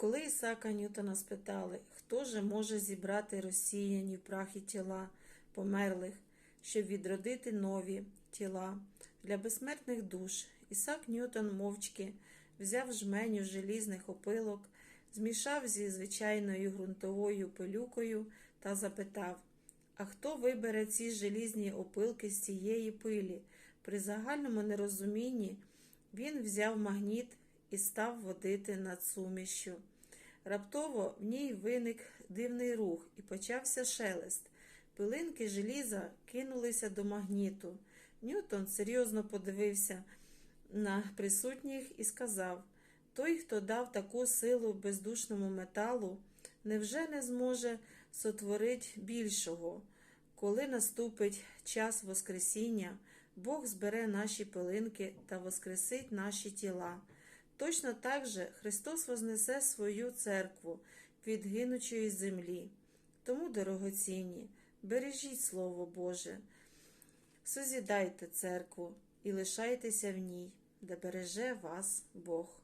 Коли Ісака Ньютона спитали, хто же може зібрати розсіяні в прахі тіла померлих, щоб відродити нові тіла для безсмертних душ, Ісак Ньютон мовчки взяв жменю желізних опилок, змішав зі звичайною ґрунтовою пилюкою та запитав, а хто вибере ці желізні опилки з цієї пилі? При загальному нерозумінні він взяв магніт і став водити над сумішю. Раптово в ній виник дивний рух і почався шелест. Пилинки желіза кинулися до магніту. Ньютон серйозно подивився на присутніх і сказав: Той, хто дав таку силу бездушному металу, невже не зможе сотворити більшого? Коли наступить час Воскресіння, Бог збере наші пилинки та воскресить наші тіла. Точно так же Христос вознесе свою церкву від гинучої землі. Тому, дорогоцінні, бережіть Слово Боже, созідайте церкву і лишайтеся в ній, де береже вас Бог.